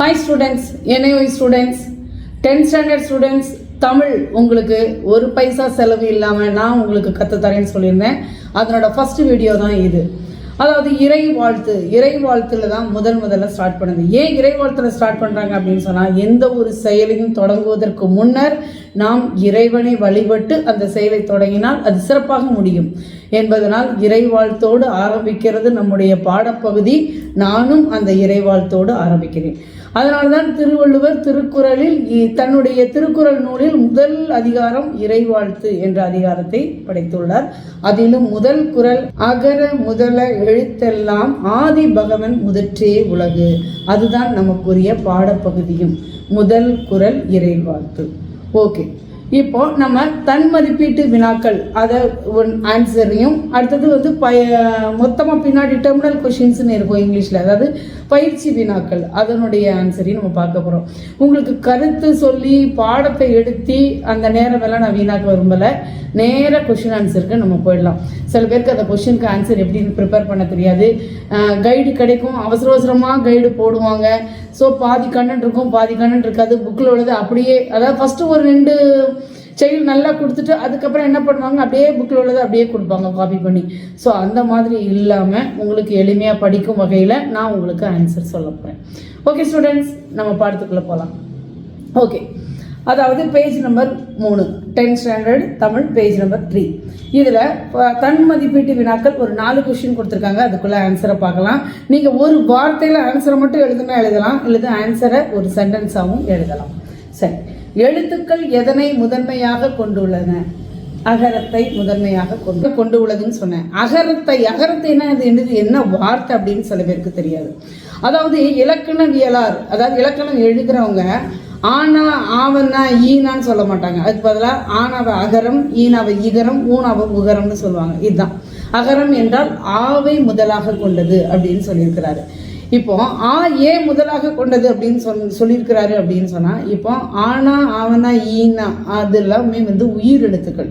Hi students enjoy students tenth standard students Tamil உங்களுக்கு ஒரு பைசா செலவு இல்லாமல் நான் உங்களுக்கு கற்றுத்தரேன்னு சொல்லியிருந்தேன். அதனோட ஃபஸ்ட்டு வீடியோ தான் இது. அதாவது இறை வாழ்த்து இறை வாழ்த்துல தான் முதல் முதல்ல ஸ்டார்ட் பண்ணுது. ஏன் இறை வாழ்த்துல ஸ்டார்ட் பண்ணுறாங்க அப்படின்னு சொன்னால் எந்த ஒரு செயலையும் தொடங்குவதற்கு முன்னர் நாம் இறைவனை வழிபட்டு அந்த செயலை தொடங்கினால் அது சிறப்பாக முடியும். என்பதனால் இறை வாழ்த்தோடு ஆரம்பிக்கிறது நம்முடைய பாடப்பகுதி. நானும் அந்த இறை வாழ்த்தோடு ஆரம்பிக்கிறேன். அதனால்தான் திருவள்ளுவர் திருக்குறளில் இ- தன்னுடைய திருக்குறள் நூலில் முதல் அதிகாரம் இறைவாழ்த்து என்ற அதிகாரத்தை படைத்துள்ளார். அதிலும் முதல் குறள் அகர முதல எழுத்தெல்லாம் ஆதி பகவன் முதற்றே உலகு. அதுதான் நமக்குரிய பாடப்பகுதியும். முதல் குறள் இறைவாழ்த்து. ஓகே. இப்போ நம்ம தன் மதிப்பீட்டு வினாக்கள் அதை ஒன் ஆன்சரையும் அடுத்தது வந்து பய மொத்தமாக பின்னாடி டெர்மினல் கொஷின்ஸ்னு இருக்கும் இங்கிலீஷில். அதாவது பயிற்சி வினாக்கள் அதனுடைய ஆன்சரையும் நம்ம பார்க்க போகிறோம் உங்களுக்கு கருத்து சொல்லி பாடத்தை எடுத்து அந்த நேரம் எல்லாம் நான் வீணாக்க விரும்பலை. நேர கொஷின் ஆன்சருக்கு நம்ம போயிடலாம். சில பேருக்கு அந்த கொஷினுக்கு ஆன்சர் எப்படின்னு ப்ரிப்பேர் பண்ண தெரியாது. கைடு கிடைக்கும். அவசர அவசரமாக கைடு போடுவாங்க. ஸோ பாதி கண்ணன் இருக்கும் பாதி கண்ணன் இருக்காது. புக்கில் உள்ளது அப்படியே அதாவது ஃபஸ்ட்டு ஒரு ரெண்டு செயல் நல்லா கொடுத்துட்டு அதுக்கப்புறம் என்ன பண்ணுவாங்க? அப்படியே புக்கில் உள்ளதை அப்படியே கொடுப்பாங்க காப்பி பண்ணி. ஸோ அந்த மாதிரி இல்லாமல் உங்களுக்கு எளிமையாக படிக்கும் வகையில் நான் உங்களுக்கு ஆன்சர் சொல்ல போகிறேன் ஓகே ஸ்டூடெண்ட்ஸ் நம்ம பாடத்துக்குள்ளே போகலாம் ஓகே அதாவது பேஜ் நம்பர் மூணு. Tenth standard Tamil page number three இதில் தன் மதிப்பீட்டு வினாக்கள் ஒரு நாலு கொஷின் கொடுத்துருக்காங்க. அதுக்குள்ளே ஆன்சரை பார்க்கலாம். நீங்கள் ஒரு வார்த்தையில் ஆன்சரை மட்டும் எழுதுனா எழுதலாம். இல்லது ஆன்சரை ஒரு சென்டென்ஸாகவும் எழுதலாம். சரி. எழுத்துக்கள் எதனை முதன்மையாக கொண்டுள்ளன? அகரத்தை முதன்மையாக கொண்டு கொண்டு உள்ளதுன்னு சொன்னேன். அகரத்தை அகரத்தை என்ன அது என்னது? என்ன வார்த்தை அப்படின்னு சில பேருக்கு தெரியாது. அதாவது இலக்கணவியலார் அதாவது இலக்கணம் எழுதுறவங்க ஆனா ஆவன்னா ஈனான்னு சொல்ல மாட்டாங்க. அதுக்கு பதிலாக ஆனாவை அகரம் ஈனாவை இகரம் ஊனாவை உகரம்னு சொல்லுவாங்க. இதுதான். அகரம் என்றால் ஆவை முதலாக கொண்டது அப்படின்னு சொல்லியிருக்கிறாரு. இப்போ ஆ ஏன் முதலாக கொண்டது அப்படின்னு சொல் சொல்லியிருக்கிறாரு அப்படின்னு சொன்னால் இப்போ ஆனா ஆவனா ஈனா அது எல்லாமே வந்து உயிர் எழுத்துக்கள்.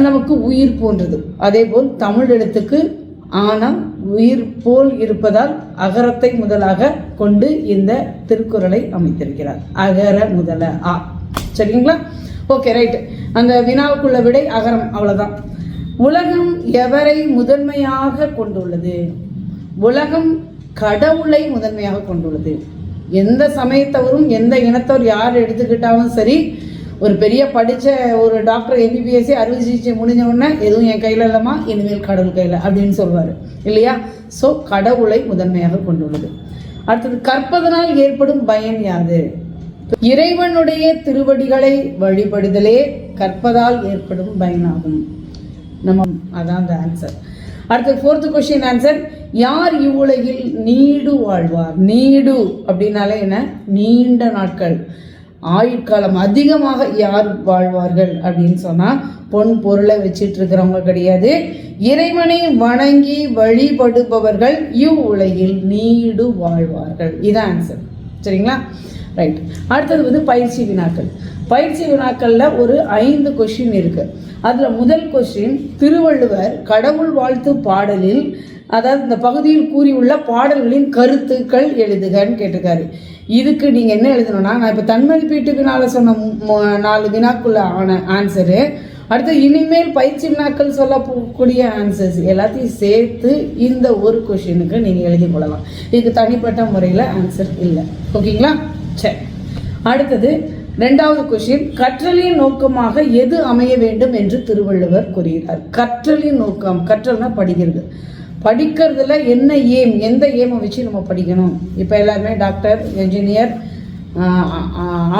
நமக்கு உயிர் போன்றது. அதே போல் தமிழ் எழுத்துக்கு ஆனா உயிர் போல் இருப்பதால் அகரத்தை முதலாக கொண்டு இந்த திருக்குறளை அமைத்திருக்கிறார். அகர முதல ஆ. சரிங்களா? ஓகே ரைட் அந்த வினாவுக்குள்ள விடை அகரம் அவ்வளோதான் உலகம் எவரை முதன்மையாக கொண்டுள்ளது? உலகம் கடவுளை முதன்மையாக கொண்டுள்ளது. எந்த சமயத்தவரும் எந்த இனத்தவர் யார் எடுத்துக்கிட்டாலும் சரி ஒரு பெரிய படித்த ஒரு டாக்டர் எம்பிபிஎஸ்சி அறுவை சிகிச்சை முடிஞ்ச உடனே எதுவும் என் கையில் இல்லைம்மா இனிமேல் கடவுள் கையில் அப்படின்னு சொல்வார். இல்லையா? ஸோ கடவுளை முதன்மையாக கொண்டுள்ளது. அடுத்தது கற்பதனால் ஏற்படும் பயன் யாது? இறைவனுடைய திருவடிகளை வழிபடுதலே கற்பதால் ஏற்படும் பயனாகும். நம்ம அதான் அந்த ஆன்சர் அடுத்தது ஃபோர்த்து கொஸ்டின் ஆன்சர் யார் இவ்வுலகில் நீடு வாழ்வார்? நீடு அப்படின்னாலே என்ன? நீண்ட நாட்கள். ஆயுட்காலம் அதிகமாக யார் வாழ்வார்கள் அப்படின்னு சொன்னால் பொன் பொருளை வச்சிட்டு இருக்கிறவங்க கிடையாது. இறைவனை வணங்கி வழிபடுபவர்கள் இவ்வுலகில் நீடு வாழ்வார்கள். இதான் ஆன்சர் சரிங்களா? ரைட் அடுத்தது வந்து பயிற்சி வினாக்கள். பயிற்சி வினாக்களில் ஒரு ஐந்து கொஷின் இருக்குது அதில் முதல் கொஷின் திருவள்ளுவர் கடவுள் வாழ்த்து பாடலில் அதாவது இந்த பகுதியில் கூறியுள்ள பாடல்களின் கருத்துக்கள் எழுதுகன்னு கேட்டிருக்காரு. இதுக்கு நீங்கள் என்ன எழுதணும்னா நான் இப்போ தன்மதிப்பீட்டுக்கு வினால சொன்ன நாலு வினாக்குள்ள ஆன ஆன்சரு அடுத்து இனிமேல் பயிற்சி வினாக்கள் சொல்ல போகக்கூடிய ஆன்சர்ஸ் எல்லாத்தையும் சேர்த்து இந்த ஒரு கொஷினுக்கு நீங்கள் எழுதி கொள்ளலாம். இதுக்கு தனிப்பட்ட முறையில் ஆன்சர் இல்லை. ஓகேங்களா? சரி அடுத்தது ரெண்டாவது கொஷின் கற்றலின் நோக்கமாக எது அமைய வேண்டும் என்று திருவள்ளுவர் கூறுகிறார். கற்றலின் நோக்கம் கற்றல்னா படிக்கிறது. படிக்கிறதுல என்ன எய்ம் எந்த எய்மை வச்சு நம்ம படிக்கணும்? இப்போ எல்லாருமே டாக்டர் என்ஜினியர்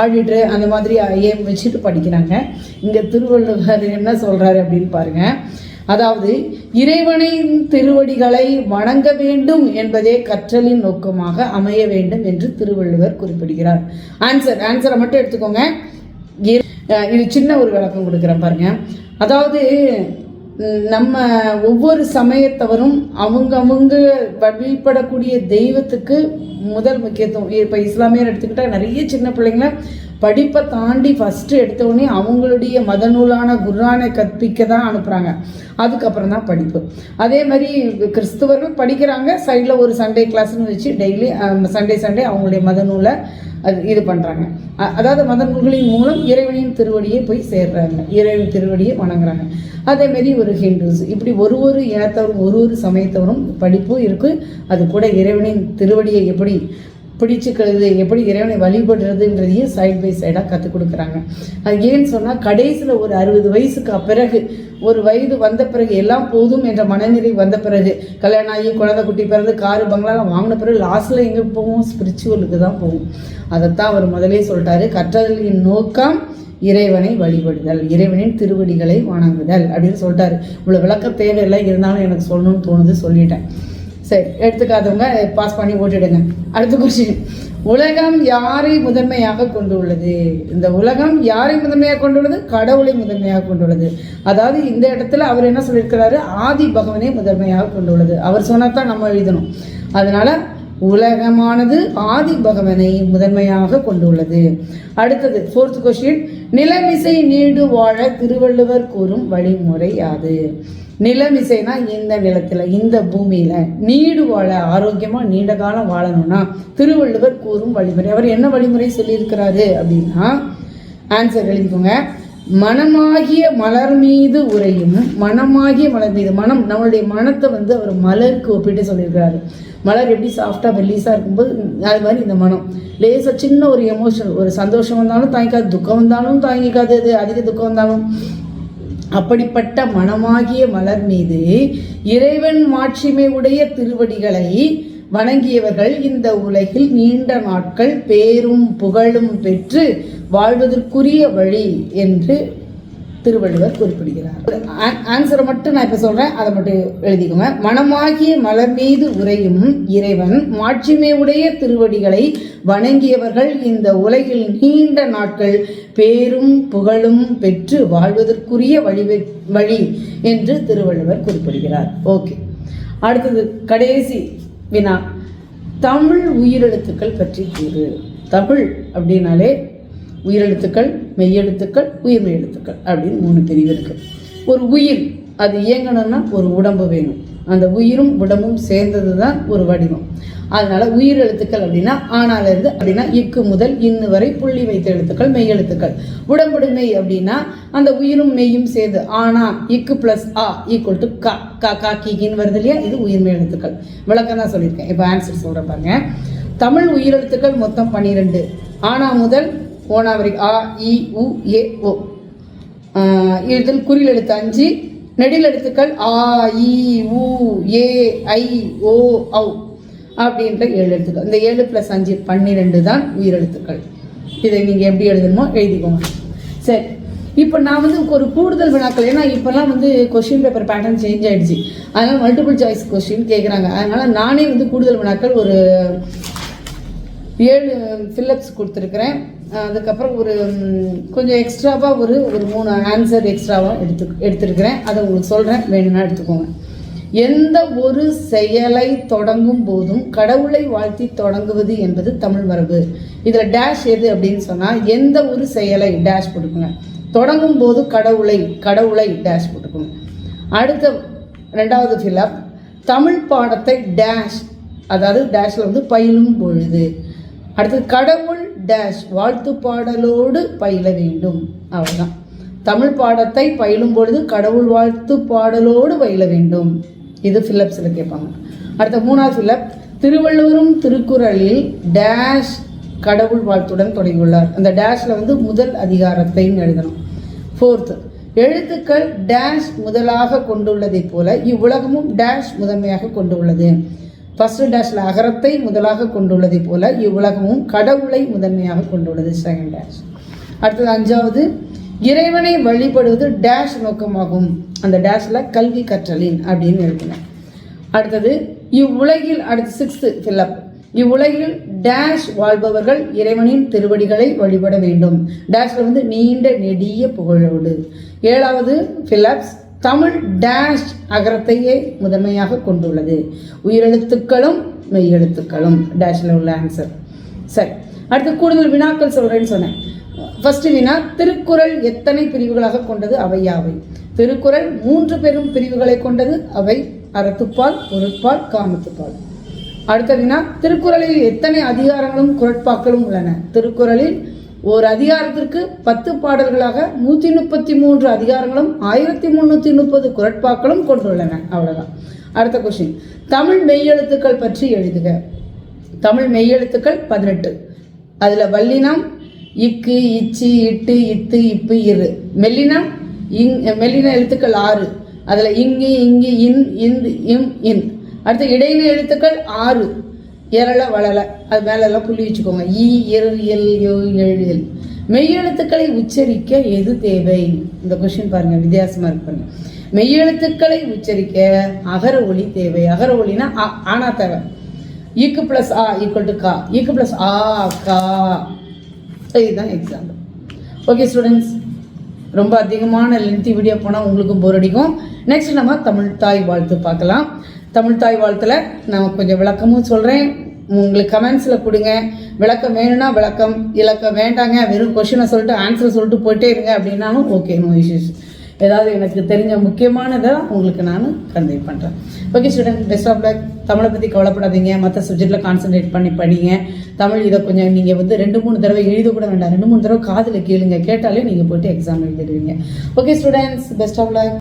ஆடிட்டு அந்த மாதிரி ஏம் வச்சுட்டு படிக்கிறாங்க. இங்கே திருவள்ளுவர் என்ன சொல்கிறாரு அப்படின்னு பாருங்கள் அதாவது இறைவனின் திருவடிகளை வணங்க வேண்டும் என்பதே கற்றலின் நோக்கமாக அமைய வேண்டும் என்று திருவள்ளுவர் குறிப்பிடுகிறார். ஆன்சர் ஆன்சரை மட்டும் எடுத்துக்கோங்க. இது சின்ன ஒரு விளக்கம் கொடுக்குறேன் பாருங்க. அதாவது நம்ம ஒவ்வொரு சமயத்தவரும் அவங்கவுங்க வழிபடக்கூடிய தெய்வத்துக்கு முதல் முக்கியத்துவம். இப்போ இஸ்லாமியர் எடுத்துக்கிட்டால் நிறைய சின்ன பிள்ளைங்கள படிப்பை தாண்டி ஃபஸ்ட்டு எடுத்தோடனே அவங்களுடைய மத நூலான குர்ரானை கற்பிக்க தான் அனுப்புகிறாங்க அதுக்கப்புறம் தான் படிப்பு. அதே மாதிரி கிறிஸ்துவர்கள் படிக்கிறாங்க. சைடில் ஒரு சண்டே கிளாஸ்னு வச்சு டெய்லி சண்டே சண்டே அவங்களுடைய மத நூலை அது இது பண்ணுறாங்க அதாவது மத நூல்களின் மூலம் இறைவனின் திருவடியை போய் சேர்றாங்க. இறைவன் திருவடியை வணங்குறாங்க. அதேமாரி ஒரு ஹிந்துஸ். இப்படி ஒரு ஒரு இனத்தவரும் ஒரு ஒரு சமயத்தவரும் படிப்பும் இருக்குது அது கூட இறைவனின் திருவடியை எப்படி பிடிச்சிக்கிறது எப்படி இறைவனை வழிபடுறதுன்றதையும் சைட் பை சைடாக கற்றுக் கொடுக்குறாங்க. அது ஏன்னு சொன்னால் கடைசியில் ஒரு அறுபது வயசுக்கு பிறகு ஒரு வயது வந்த பிறகு எல்லாம் போதும் என்ற மனநிலை வந்த பிறகு கல்யாணம் ஆகி குழந்தை குட்டி பிறந்து காரு பங்களாலாம் வாங்கின பிறகு லாஸ்ட்டில் எங்கே போவோம்? ஸ்பிரிச்சுவலுக்கு தான் போவோம். அதைத்தான் அவர் முதலே சொல்லிட்டாரு கற்றலின் நோக்கம் இறைவனை வழிபடுதல் இறைவனின் திருவடிகளை வணங்குதல் அப்படின்னு சொல்லிட்டாரு. இவ்வளோ விளக்க தேவையில்லை இருந்தாலும் எனக்கு சொல்லணும்னு தோணுது சொல்லிட்டேன். சரி எடுத்துக்காதவங்க பாஸ் பண்ணி ஓட்டிடுங்க அடுத்த கொஸ்டின் உலகம் யாரை முதன்மையாக கொண்டுள்ளது? இந்த உலகம் யாரை முதன்மையாக கொண்டுள்ளது? கடவுளை முதன்மையாக கொண்டுள்ளது. அதாவது இந்த இடத்துல அவர் என்ன சொல்லியிருக்கிறாரு? ஆதி பகவனை முதன்மையாக கொண்டுள்ளது. அவர் சொன்னா தான் நம்ம எழுதணும். அதனால உலகமானது ஆதி பகவனை முதன்மையாக கொண்டுள்ளது. அடுத்தது ஃபோர்த் கொஸ்டின் நிலமிசை நீடு வாழ திருவள்ளுவர் கூறும் வழிமுறை யாது? நிலமிசைனா இந்த நிலத்தில் இந்த பூமியில். நீடு வாழ ஆரோக்கியமாக நீண்ட காலம் வாழணும்னா திருவள்ளுவர் கூறும் வழிமுறை. அவர் என்ன வழிமுறை சொல்லியிருக்கிறாரு அப்படின்னா ஆன்சர் எழுதிக்கோங்க மனமாகிய மலர் மீது உரையும் மனமாகிய மலர் மீது மனம் நம்மளுடைய மனத்தை வந்து அவர் மலருக்கு ஒப்பிட்டு சொல்லியிருக்கிறாரு. மலர் எப்படி சாஃப்டாக மெல்லிஸாக இருக்கும்போது அது மாதிரி இந்த மனம். லேசாக சின்ன ஒரு எமோஷன் ஒரு சந்தோஷம் வந்தாலும் தாங்கிக்காது துக்கம் வந்தாலும் தாங்கிக்காது அது அதிக துக்கம் வந்தாலும். அப்படிப்பட்ட மனமாகிய மலர் மீது இறைவன் மாட்சிமை உடைய திருவடிகளை வணங்கியவர்கள் இந்த உலகில் நீண்ட நாட்கள் பேரும் புகழும் பெற்று வாழ்வதற்குரிய வழி என்று திருவள்ளுவர் குறிப்பிடுகிறார். ஆன்சரை மட்டும் நான் இப்போ சொல்கிறேன் அதை மட்டும் எழுதிக்கோங்க. மனமாகிய மலர் மீது உரையும் இறைவன் மாட்சிமை உடைய திருவடிகளை வணங்கியவர்கள் இந்த உலகில் நீண்ட நாட்கள் பேரும் புகழும் பெற்று வாழ்வதற்குரிய வழி வழி என்று திருவள்ளுவர் குறிப்பிடுகிறார். ஓகே அடுத்தது கடைசி வினா. தமிழ் உயிரெழுத்துக்கள் பற்றி கூறு. தமிழ் அப்படின்னாலே உயிரெழுத்துக்கள் மெய்யெழுத்துக்கள் உயிர்மெய் எழுத்துக்கள் அப்படின்னு மூணு பிரிவு இருக்குது ஒரு உயிர் அது இயங்கணும்னா ஒரு உடம்பு வேணும். அந்த உயிரும் உடம்பும் சேர்ந்தது தான் ஒரு வடிவம். அதனால் உயிர் எழுத்துக்கள் அப்படின்னா ஆனாலிருந்து அப்படின்னா இக்கு முதல் இன்னு வரை புள்ளி வைத்த எழுத்துக்கள் மெய் எழுத்துக்கள் உடம்புடுமை அப்படின்னா அந்த உயிரும் மெய்யும் சேர்ந்து ஆனா இக்கு பிளஸ் ஆ ஈக்குவல் டு கா கா கா கீக்கின்னு வருது இல்லையா? இது உயிர்மெய் எழுத்துக்கள். விளக்கம் தான் சொல்லியிருக்கேன். இப்போ ஆன்சர் சொல்கிறேன் பாருங்க. தமிழ் உயிரெழுத்துக்கள் மொத்தம் பன்னிரெண்டு. ஆனா முதல் ஓனா வரைக்கும் ஆ இ உ ஏ ஓ. இதில் குறியில் எழுத்து அஞ்சு நெடில் எழுத்துக்கள் ஆ இ உ ஏ ஐ ஓ ஔ அப்படின்ற ஏழு எழுத்துக்கள். இந்த ஏழு ப்ளஸ் அஞ்சு பன்னிரெண்டு தான் உயிரெழுத்துக்கள் இதை நீங்கள் எப்படி எழுதணுமோ எழுதிக்கோங்க. சரி. இப்போ நான் வந்து ஒரு கூடுதல் வினாக்கள் ஏன்னா இப்போல்லாம் வந்து கொஷின் பேப்பர் பேட்டர்ன் சேஞ்ச் ஆகிடுச்சு அதனால் மல்டிபிள் சாய்ஸ் கொஷின் கேட்குறாங்க அதனால் நானே வந்து கூடுதல் வினாக்கள் ஒரு ஏழு um, ஃபில்லப்ஸ் கொடுத்துருக்குறேன். அதுக்கப்புறம் ஒரு கொஞ்சம் எக்ஸ்ட்ராவாக ஒரு ஒரு மூணு ஆன்சர் எக்ஸ்ட்ராவாக எடுத்து எடுத்துருக்கிறேன். அதை உங்களுக்கு சொல்கிறேன் வேணும்னா எடுத்துக்கோங்க. எந்த ஒரு செயலை தொடங்கும் போதும் கடவுளை வாழ்த்தி தொடங்குவது என்பது தமிழ் மரபு. இதில் டேஷ் எது அப்படின்னு சொன்னால் எந்த ஒரு செயலை டேஷ் போட்டுக்கோங்க. தொடங்கும் போது கடவுளை கடவுளை டேஷ் போட்டுக்கோங்க. அடுத்த ரெண்டாவது ஃபில்அப் தமிழ் பாடத்தை டேஷ் அதாவது டேஷில் வந்து பயிலும் பொழுது. அடுத்தது கடவுள் டேஷ் வாழ்த்து பாடலோடு பயில வேண்டும். அவ்வளோதான் தமிழ் பாடத்தை பயிலும் பொழுது கடவுள் வாழ்த்து பாடலோடு பயில வேண்டும். இது ஃபில்லப்ஸில் கேட்பாங்க. அடுத்த மூணாவது ஃபில்லப் திருவள்ளுவரும் திருக்குறளில் டேஷ் கடவுள் வாழ்த்துடன் தொடங்கியுள்ளார். அந்த டேஷில் வந்து முதல் அதிகாரத்தையும் எழுதணும். ஃபோர்த்து எழுத்துக்கள் டேஷ் முதலாக கொண்டுள்ளதைப் போல இவ்வுலகமும் டேஷ் முதன்மையாக கொண்டுள்ளது. ஃபஸ்ட்டு டேஷில் அகரத்தை முதலாக கொண்டுள்ளதை போல இவ்வுலகமும் கடவுளை முதன்மையாக கொண்டுள்ளது செகண்ட் டேஷ் அடுத்தது அஞ்சாவது இறைவனை வழிபடுவது டேஷ் நோக்கமாகும். அந்த டேஷில் கல்வி கற்றலின் அப்படின்னு எழுதினேன் அடுத்தது இவ்வுலகில் அடுத்து சிக்ஸ்த்து ஃபில்லப் இவ்வுலகில் டேஷ் வாழ்பவர்கள் இறைவனின் திருவடிகளை வழிபட வேண்டும். டேஷில் வந்து நீண்ட நெடிய புகழோடு. ஏழாவது ஃபில்லப்ஸ் தமிழ் டேஷ் அகரத்தையே முதன்மையாக கொண்டுள்ளது. உயிரெழுத்துக்களும் மெய்யெழுத்துக்களும். டேஷில் உள்ள ஆன்சர் சரி. அடுத்து கூடுதல் வினாக்கள் சொல்கிறேன்னு சொன்னேன். ஃபஸ்ட்டு வினா திருக்குறள் எத்தனை பிரிவுகளாக கொண்டது? அவை யாவை? திருக்குறள் மூன்று பெரும் பிரிவுகளை கொண்டது. அவை அறத்துப்பால் பொருட்பால் காமத்துப்பால். அடுத்த வினா திருக்குறளில் எத்தனை அதிகாரங்களும் குரட்பாக்களும் உள்ளன? திருக்குறளில் ஒரு அதிகாரத்திற்கு பத்து பாடல்களாக நூற்றி முப்பத்தி மூன்று அதிகாரங்களும் ஆயிரத்தி முந்நூற்றி முப்பது குரட்பாக்களும் கொண்டுள்ளன. அவ்வளோதான் அடுத்த கொஷின் தமிழ் மெய்யெழுத்துக்கள் பற்றி எழுதுக. தமிழ் மெய்யெழுத்துக்கள் பதினெட்டு. அதில் வல்லினம் இக்கு இச்சி இட்டு இத்து இப்பு இரு. மெல்லினம் இங் மெல்லின எழுத்துக்கள் ஆறு. அதில் இங்கு இங்கு இன் இந்து இம் இன். அடுத்து இடையின எழுத்துக்கள் ஆறு. எரள வளல அது மேலெல்லாம் புள்ளி வச்சுக்கோங்க. ஈ எரு எல் யோ எல். மெய்யெழுத்துக்களை உச்சரிக்க எது தேவை? இந்த கொஷின் பாருங்கள் வித்தியாசமாக இருக்கு மெய்யெழுத்துக்களை உச்சரிக்க அகர ஒளி தேவை. அகர ஒளினா அ ஆனா தேவை. ஈக்கு ப்ளஸ் ஆ ஈக்குவல் டு கா. ஈக்கு ப்ளஸ் ஆ கா. இதுதான் எக்ஸாம்பிள் ஓகே ஸ்டூடெண்ட்ஸ் ரொம்ப அதிகமான லென்த்தி வீடியோ போனால் உங்களுக்கும் போர் அடிக்கும். நெக்ஸ்ட் நம்ம தமிழ் தாய் வாழ்த்து பார்க்கலாம். தமிழ் தாய் வாழ்த்தில் நான் கொஞ்சம் விளக்கமும் சொல்கிறேன் உங்களுக்கு கமெண்ட்ஸில் கொடுங்க. விளக்கம் வேணும்னா விளக்கம் இலக்கம் வேண்டாங்க வெறும் கொஷினை சொல்லிட்டு ஆன்சர் சொல்லிட்டு போயிட்டே இருங்க அப்படின்னாலும் ஓகே நோ இஷ்யூஸ் ஏதாவது எனக்கு தெரிஞ்ச முக்கியமானதை உங்களுக்கு நான் கன்வே பண்ணுறேன் okay student best of luck தமிழை பற்றி கவலைப்படாதீங்க. மற்ற சப்ஜெக்டில் கான்சென்ட்ரேட் பண்ணி படிங்க. தமிழ் இதை கொஞ்சம் நீங்கள் வந்து ரெண்டு மூணு தடவை எழுத கூட வேண்டாம். ரெண்டு மூணு தடவை காதில் கேளுங்க. கேட்டாலே நீங்கள் போயிட்டு exam எழுதிடுவீங்க. Okay students best of luck